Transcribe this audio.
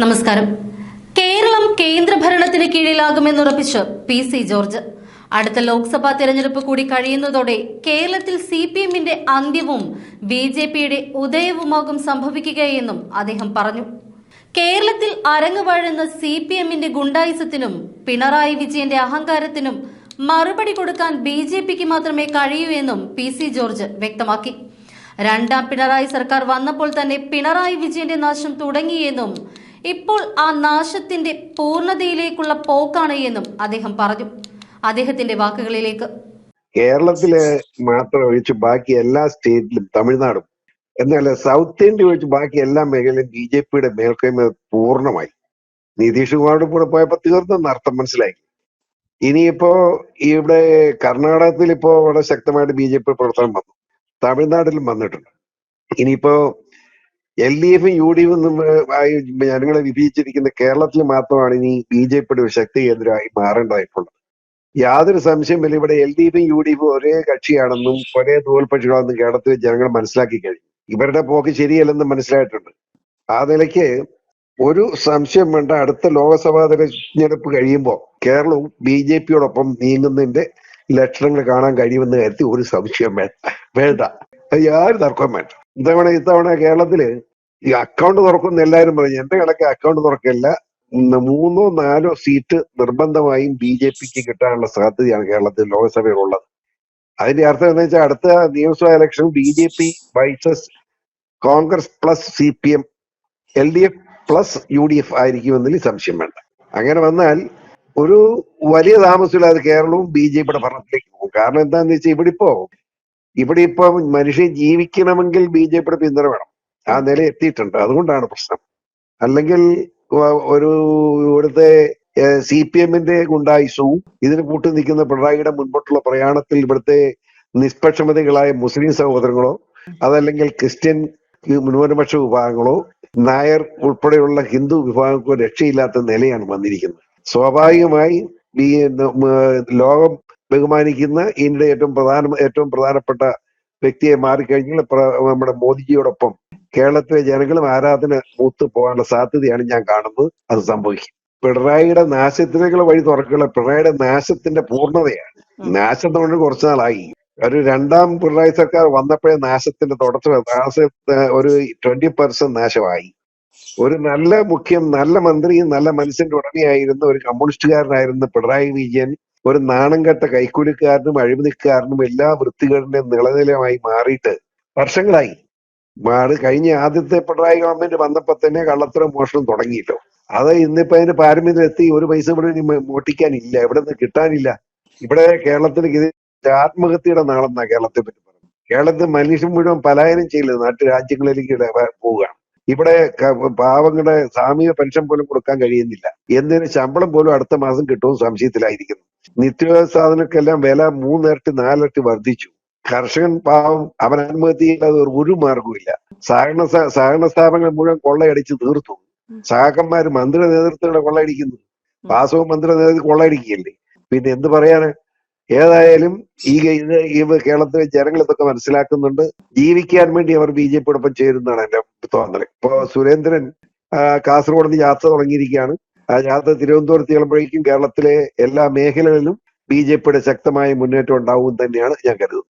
നമസ്കാരം. കേരളം കേന്ദ്രഭരണത്തിന് കീഴിലാകുമെന്നുറപ്പിച്ച് പി സി ജോർജ്. അടുത്ത ലോക്സഭാ തെരഞ്ഞെടുപ്പ് കൂടി കഴിയുന്നതോടെ കേരളത്തിൽ സി പി എമ്മിന്റെ അന്ത്യവും ബി ജെ പിയുടെ ഉദയവുമാകും സംഭവിക്കുകയെന്നും അദ്ദേഹം പറഞ്ഞു. കേരളത്തിൽ അരങ്ങുവാഴുന്ന സി പി എമ്മിന്റെ ഗുണ്ടായുസത്തിനും പിണറായി വിജയന്റെ അഹങ്കാരത്തിനും മറുപടി കൊടുക്കാൻ ബി ജെ പിക്ക് മാത്രമേ കഴിയൂ എന്നും പി സി ജോർജ് വ്യക്തമാക്കി. രണ്ടാം പിണറായി സർക്കാർ വന്നപ്പോൾ തന്നെ പിണറായി വിജയന്റെ നാശം തുടങ്ങിയെന്നും ഇപ്പോൾ ആ നാശത്തിന്റെ പൂർണതയിലേക്കുള്ള പോക്കാണ് എന്നും അദ്ദേഹം പറഞ്ഞു. അദ്ദേഹത്തിന്റെ വാക്കുകളിലേക്ക്. കേരളത്തിലെ മാത്രം ഒഴിച്ച് ബാക്കി എല്ലാ സ്റ്റേറ്റിലും തമിഴ്നാടും എന്നാൽ സൗത്ത് ഇന്ത്യ ഒഴിച്ച് ബാക്കി എല്ലാ മേഖലയിലും ബി ജെ പിയുടെ മേൽക്കൈമ പൂർണമായി. നിതീഷ് കുമാറിന്റെ കൂടെ പോയപ്പോ തീർന്നെന്ന് അർത്ഥം മനസ്സിലായി. ഇനിയിപ്പോ ഇവിടെ കർണാടകത്തിൽ ഇപ്പോ വളരെ ശക്തമായിട്ട് ബി ജെ പി പ്രവർത്തനം വന്നു. തമിഴ്നാട്ടിലും വന്നിട്ടുണ്ട്. ഇനിയിപ്പോ എൽ ഡി എഫും യു ഡി എഫും ജനങ്ങളെ വിഭജിച്ചിരിക്കുന്ന കേരളത്തിൽ മാത്രമാണ് ഇനി ബി ജെ പിയുടെ ഒരു ശക്തി കേന്ദ്രമായി മാറേണ്ടതായിട്ടുള്ളത്. യാതൊരു സംശയമില്ല ഇവിടെ എൽ ഡി എഫും യു ഡി എഫും ഒരേ കക്ഷിയാണെന്നും ഒരേ തോൽപക്ഷികളാണെന്നും കേരളത്തിൽ ജനങ്ങൾ മനസ്സിലാക്കി കഴിഞ്ഞു. ഇവരുടെ പോക്ക് ശരിയല്ലെന്ന് മനസ്സിലായിട്ടുണ്ട്. ആ നിലയ്ക്ക് ഒരു സംശയം വേണ്ട. അടുത്ത ലോക്സഭാ തെരഞ്ഞെടുപ്പ് കഴിയുമ്പോൾ കേരളവും ബി ജെ പിയോടൊപ്പം നീങ്ങുന്നതിന്റെ ലക്ഷണങ്ങൾ കാണാൻ കഴിയുമെന്ന് കരുതി ഒരു സംശയം വേണ്ട. വേണ്ട. യാതൊരു തർക്കവും വേണ്ട. ഇത്തവണ ഇത്തവണ കേരളത്തിൽ ഈ അക്കൗണ്ട് തുറക്കുന്ന എല്ലാവരും പറഞ്ഞു. എന്റെ കണക്ക് അക്കൗണ്ട് തുറക്കില്ല മൂന്നോ നാലോ സീറ്റ് നിർബന്ധമായും ബി ജെ പിക്ക് കിട്ടാനുള്ള സാധ്യതയാണ് കേരളത്തിൽ ലോക്സഭയിലുള്ളത്. അതിന്റെ അർത്ഥം എന്താണെന്ന് വെച്ചാൽ അടുത്ത നിയമസഭാ election B J P versus Congress plus C P M L D F plus U D F ആയിരിക്കുമെന്നതിൽ സംശയം വേണ്ട. അങ്ങനെ വന്നാൽ ഒരു വലിയ താമസമില്ലാതെ കേരളവും ബി ജെ പിയുടെ ഭരണത്തിലേക്ക് പോകും. കാരണം എന്താണെന്ന് വെച്ചാൽ ഇവിടെ ഇപ്പോ ഇവിടെ ഇപ്പൊ മനുഷ്യൻ ജീവിക്കണമെങ്കിൽ ബി ജെ പിയുടെ പിന്തുണ വേണം. ആ നില എത്തിയിട്ടുണ്ട്. അതുകൊണ്ടാണ് പ്രശ്നം. അല്ലെങ്കിൽ ഒരു ഇവിടുത്തെ സി പി എമ്മിന്റെ ഗുണ്ടായുസവും ഇതിന് കൂട്ടു നിൽക്കുന്ന പിണറായിയുടെ മുൻപോട്ടുള്ള പ്രയാണത്തിൽ ഇവിടുത്തെ നിഷ്പക്ഷമതികളായ മുസ്ലിം സഹോദരങ്ങളോ അതല്ലെങ്കിൽ ക്രിസ്ത്യൻ ന്യൂനപക്ഷ വിഭാഗങ്ങളോ നായർ ഉൾപ്പെടെയുള്ള ഹിന്ദു വിഭാഗങ്ങൾക്കോ രക്ഷയില്ലാത്ത നിലയാണ് വന്നിരിക്കുന്നത്. സ്വാഭാവികമായി ഈ ലോകം ബഹുമാനിക്കുന്ന ഇന്ത്യയുടെ ഏറ്റവും പ്രധാന ഏറ്റവും പ്രധാനപ്പെട്ട വ്യക്തിയെ മാറിക്കഴിഞ്ഞാൽ നമ്മുടെ മോദിജിയോടൊപ്പം കേരളത്തിലെ ജനങ്ങളും ആരാധന മൂത്ത് പോകാനുള്ള സാധ്യതയാണ് ഞാൻ കാണുന്നത്. അത് സംഭവിക്കും. പിണറായിയുടെ നാശത്തിലേക്കുള്ള വഴി തുറക്കുള്ള പിണറായിയുടെ നാശത്തിന്റെ പൂർണതയാണ്. നാശം തുടങ്ങി കുറച്ചു നാളായി. ഒരു രണ്ടാം പിണറായി സർക്കാർ വന്നപ്പോഴേ നാശത്തിന്റെ തുടർച്ച ഒരു ട്വന്റി പെർസെന്റ് നാശമായി. ഒരു നല്ല മുഖ്യം നല്ല മന്ത്രിയും നല്ല മനുഷ്യന്റെ ഉടമയായിരുന്ന ഒരു കമ്മ്യൂണിസ്റ്റുകാരനായിരുന്ന പിണറായി വിജയൻ ഒരു നാണം കെട്ട കൈക്കൂലിക്കാരനും അഴിമതിക്കാരനും എല്ലാ വൃത്തികളുടെയും നിളനിലമായി മാറിയിട്ട് വർഷങ്ങളായി. മാട് കഴിഞ്ഞ ആദ്യത്തെ പിണറായി ഗവൺമെന്റ് വന്നപ്പോ തന്നെ കള്ളത്തരം മോഷണം തുടങ്ങിയിട്ടോ. അത് ഇന്നിപ്പോ അതിന്റെ പാരമ്യത്തിലെത്തി ഒരു പൈസ ഇവിടെ ഇനി മോ- മോഷ്ടിക്കാനില്ല ഇവിടെ നിന്ന് കിട്ടാനില്ല. ഇവിടെ കേരളത്തിൽ ഇത് ആത്മഹത്യയുടെ നാളെന്നാ കേരളത്തെ പറ്റി പറഞ്ഞു കേരളത്തിൽ മനുഷ്യൻ മുഴുവൻ പലായനം ചെയ്യില്ല നാട്ടു രാജ്യങ്ങളിലേക്ക് പോവുകയാണ്. ഇവിടെ പാവങ്ങളുടെ സാമൂഹിക പെൻഷൻ പോലും കൊടുക്കാൻ കഴിയുന്നില്ല. എന്തിനു ശമ്പളം പോലും അടുത്ത മാസം കിട്ടുമെന്ന് സംശയത്തിലായിരിക്കുന്നു. നിത്യോപയോഗ സാധനങ്ങൾക്കെല്ലാം വില മൂന്നിരട്ടി നാലിരട്ടി വർദ്ധിച്ചു. കർഷകൻ പാവം അവൻ ആത്മഹത്യ ചെയ്യാതെ ഒരു മാർഗവുമില്ല സഹകരണ സഹകരണ സ്ഥാപനങ്ങൾ മുഴുവൻ കൊള്ളയടിച്ച് തീർത്തു. സഹാക്കന്മാർ മന്ത്രി നേതൃത്വങ്ങളെ കൊള്ളയടിക്കുന്നു വാസവും മന്ത്രി നേതൃത്വം കൊള്ളയടിക്കുകയല്ലേ? പിന്നെ എന്ത് പറയാന്? ഏതായാലും ഈ ഇത് ഈ കേരളത്തിലെ ജനങ്ങൾ ഇതൊക്കെ മനസ്സിലാക്കുന്നുണ്ട്. ജീവിക്കാൻ വേണ്ടി അവർ ബി ജെ പിയോടൊപ്പം ചേരുന്നതാണ് എന്റെ തോന്നൽ. ഇപ്പൊ സുരേന്ദ്രൻ കാസർഗോഡ് നിന്ന് യാത്ര തുടങ്ങിയിരിക്കുകയാണ്. യാത്ര തിരുവനന്തപുരത്ത് ചെല്ലുമ്പോഴേക്കും കേരളത്തിലെ എല്ലാ മേഖലകളിലും ബി ജെ പിയുടെ ശക്തമായ മുന്നേറ്റം ഉണ്ടാവും തന്നെയാണ് ഞാൻ കരുതുന്നത്.